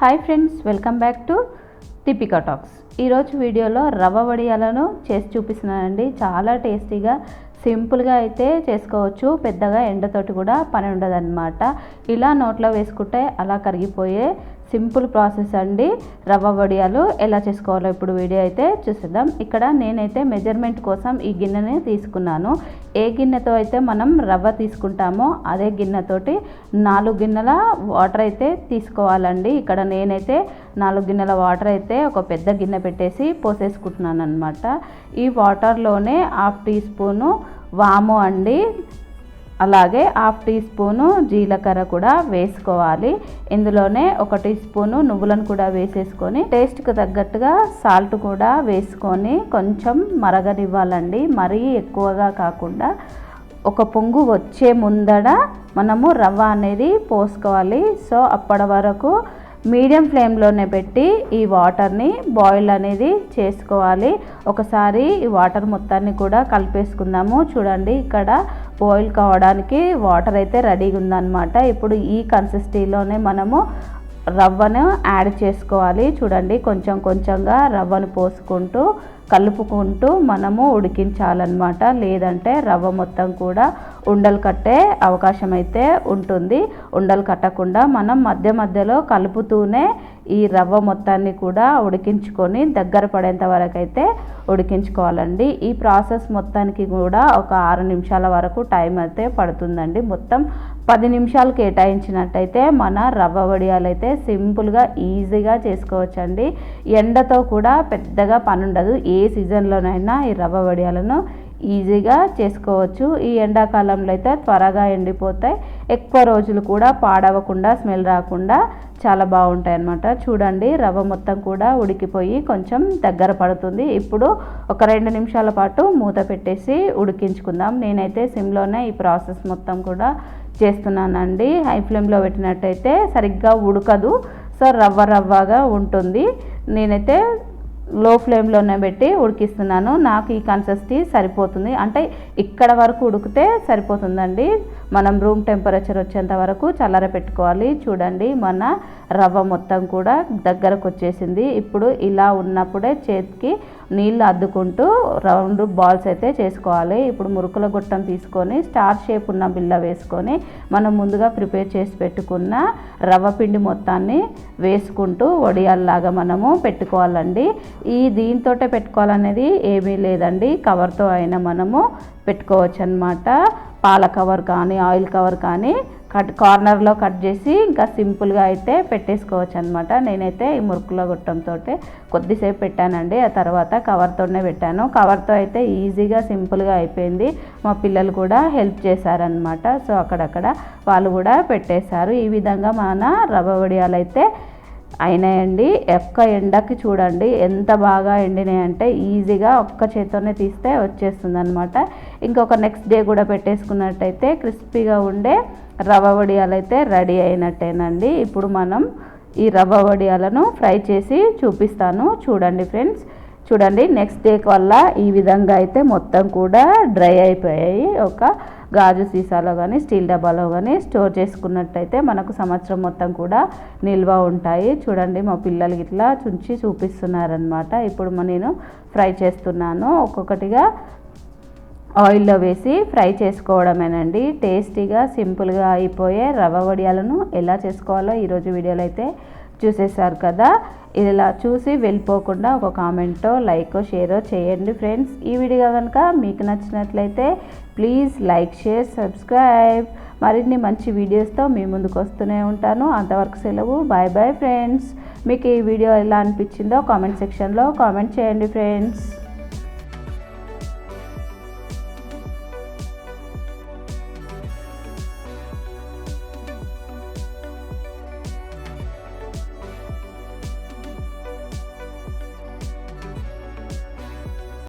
Hi friends welcome back to Tipika talks. ఈరోజు వీడియోలో రవ్వ వడియాలను చేసి చూపిస్తున్నానండి. చాలా టేస్టీగా సింపుల్గా అయితే చేసుకోవచ్చు. పెద్దగా ఎండతోటి కూడా పని ఉండదన్నమాట. ఇలా నోట్లో వేసుకుంటే అలా కరిగిపోయే సింపుల్ ప్రాసెస్ అండి. రవ్వ వడియాలు ఎలా చేసుకోవాలో ఇప్పుడు వీడియో అయితే చూసేద్దాం. ఇక్కడ నేనైతే మెజర్మెంట్ కోసం ఈ గిన్నెని తీసుకున్నాను. ఏ గిన్నెతో అయితే మనం రవ్వ తీసుకుంటామో అదే గిన్నెతోటి నాలుగు గిన్నెల వాటర్ అయితే తీసుకోవాలండి. ఇక్కడ నేనైతే నాలుగు గిన్నెల వాటర్ అయితే ఒక పెద్ద గిన్నె పెట్టేసి పోసేసుకుంటున్నాను అనమాట ఈ వాటర్లోనే హాఫ్ టీ స్పూను వాము అండి. అలాగే హాఫ్ టీ స్పూను జీలకర్ర కూడా వేసుకోవాలి. ఇందులోనే ఒక టీ స్పూను నువ్వులను కూడా వేసేసుకొని టేస్ట్కి తగ్గట్టుగా సాల్ట్ కూడా వేసుకొని కొంచెం మరగనివ్వాలండి. మరీ ఎక్కువగా కాకుండా ఒక పొంగు వచ్చే ముందడ మనము రవ్వ అనేది పోసుకోవాలి. సో అప్పటి వరకు మీడియం ఫ్లేమ్లోనే పెట్టి ఈ వాటర్ని బాయిల్ అనేది చేసుకోవాలి. ఒకసారి ఈ వాటర్ మొత్తాన్ని కూడా కలిపేసుకుందాము. చూడండి ఇక్కడ బాయిల్ కావడానికి వాటర్ అయితే రెడీగా ఉందన్నమాట. ఇప్పుడు ఈ కన్సిస్టీలోనే మనము రవ్వను యాడ్ చేసుకోవాలి. చూడండి కొంచెం కొంచెంగా రవ్వను పోసుకుంటూ కలుపుకుంటూ మనము ఉడికించాలన్నమాట. లేదంటే రవ్వ మొత్తం కూడా ఉండలు కట్టే అవకాశం అయితే ఉంటుంది. ఉండలు కట్టకుండా మనం మధ్య మధ్యలో కలుపుతూనే ఈ రవ్వ మొత్తాన్ని కూడా ఉడికించుకొని దగ్గర పడేంత వరకు అయితే ఉడికించుకోవాలండి. ఈ ప్రాసెస్ మొత్తానికి కూడా ఒక ఆరు నిమిషాల వరకు టైం అయితే పడుతుందండి. మొత్తం పది నిమిషాలు కేటాయించినట్టయితే మన రవ్వ వడియాలు అయితే సింపుల్గా ఈజీగా చేసుకోవచ్చండి. ఎండతో కూడా పెద్దగా పని ఉండదు ఏ ఏ సీజన్లోనైనా ఈ రవ్వ వడియాలను ఈజీగా చేసుకోవచ్చు. ఈ ఎండాకాలంలో అయితే త్వరగా ఎండిపోతాయి. ఎక్కువ రోజులు కూడా పాడవకుండా స్మెల్ రాకుండా చాలా బాగుంటాయి అన్నమాట. చూడండి రవ్వ మొత్తం కూడా ఉడికిపోయి కొంచెం దగ్గర పడుతుంది. ఇప్పుడు ఒక రెండు నిమిషాల పాటు మూత పెట్టేసి ఉడికించుకుందాం. నేనైతే సిమ్లోనే ఈ ప్రాసెస్ మొత్తం కూడా చేస్తున్నానండి. హై ఫ్లేమ్లో పెట్టినట్టయితే సరిగ్గా ఉడకదు. సో రవ్వ రవ్వగా ఉంటుంది. నేనైతే లో ఫ్లేమ్లోనే పెట్టి ఉడికిస్తున్నాను. నాకు ఈ కన్సిస్టీ సరిపోతుంది. అంటే ఇక్కడ వరకు ఉడికితే సరిపోతుందండి. మనం రూమ్ టెంపరేచర్ వచ్చేంత వరకు చల్లర పెట్టుకోవాలి. చూడండి మన రవ్వ మొత్తం కూడా దగ్గరకు వచ్చేసింది. ఇప్పుడు ఇలా ఉన్నప్పుడే చేతికి నీళ్ళు అద్దుకుంటూ రౌండ్ బాల్స్ అయితే చేసుకోవాలి. ఇప్పుడు మురుకుల గుట్టం తీసుకొని స్టార్ షేప్ ఉన్న బిల్ల వేసుకొని మనం ముందుగా ప్రిపేర్ చేసి పెట్టుకున్న రవ్వ పిండి మొత్తాన్ని వేసుకుంటూ వడియాల్లాగా మనము పెట్టుకోవాలండి. ఈ దీంతో పెట్టుకోవాలనేది ఏమీ లేదండి. కవర్తో అయినా మనము పెట్టుకోవచ్చు అనమాట పాల కవర్ కానీ ఆయిల్ కవర్ కానీ కట్ కార్నర్లో కట్ చేసి ఇంకా సింపుల్గా అయితే పెట్టేసుకోవచ్చు అనమాట నేనైతే ఈ మురుకుల గుట్టంతో కొద్దిసేపు పెట్టానండి. ఆ తర్వాత కవర్తోనే పెట్టాను. కవర్తో అయితే ఈజీగా సింపుల్గా అయిపోయింది. మా పిల్లలు కూడా హెల్ప్ చేశారనమాట సో అక్కడక్కడ వాళ్ళు కూడా పెట్టేశారు. ఈ విధంగా మన రవ్వ వడియాలు అయితే అయినాయండి. ఒక్క ఎండకి చూడండి ఎంత బాగా ఎండినాయంటే ఈజీగా ఒక్క చేత్తోనే తీస్తే వచ్చేస్తుంది అనమాట ఇంకొక నెక్స్ట్ డే కూడా పెట్టేసుకున్నట్టయితే క్రిస్పీగా ఉండే రవ్వ వడియాలు అయితే రెడీ అయినట్టేనండి. ఇప్పుడు మనం ఈ రవ్వ వడియాలను ఫ్రై చేసి చూపిస్తాను. చూడండి ఫ్రెండ్స్. చూడండి నెక్స్ట్ డే వల్ల ఈ విధంగా అయితే మొత్తం కూడా డ్రై అయిపోయాయి. ఒక గాజు సీసాలో కానీ స్టీల్ డబ్బాలో కానీ స్టోర్ చేసుకున్నట్టయితే మనకు సంవత్సరం మొత్తం కూడా నిల్వ ఉంటాయి. చూడండి మా పిల్లలు ఇట్లా చుంచి చూపిస్తున్నారనమాట ఇప్పుడు నేను ఫ్రై చేస్తున్నాను. ఒక్కొక్కటిగా ఆయిల్లో వేసి ఫ్రై చేసుకోవడమేనండి. టేస్టీగా సింపుల్గా అయిపోయే రవ్వ వడియాలను ఎలా చేసుకోవాలో ఈరోజు వీడియోలో అయితే చూసేసారు కదా? ఇలా చూసి వెళ్ళిపోకుండా ఒక కామెంటో లైకో షేరో చేయండి ఫ్రెండ్స్. ఈ వీడియో కనుక మీకు నచ్చినట్లయితే ప్లీజ్ లైక్ షేర్ సబ్స్క్రైబ్. మరిన్ని మంచి వీడియోస్తో మీ ముందుకు వస్తూనే ఉంటాను. అంతవరకు సెలవు. బాయ్ బాయ్ ఫ్రెండ్స్ మీకు ఈ వీడియో ఎలా అనిపించిందో కామెంట్ సెక్షన్లో కామెంట్ చేయండి ఫ్రెండ్స్.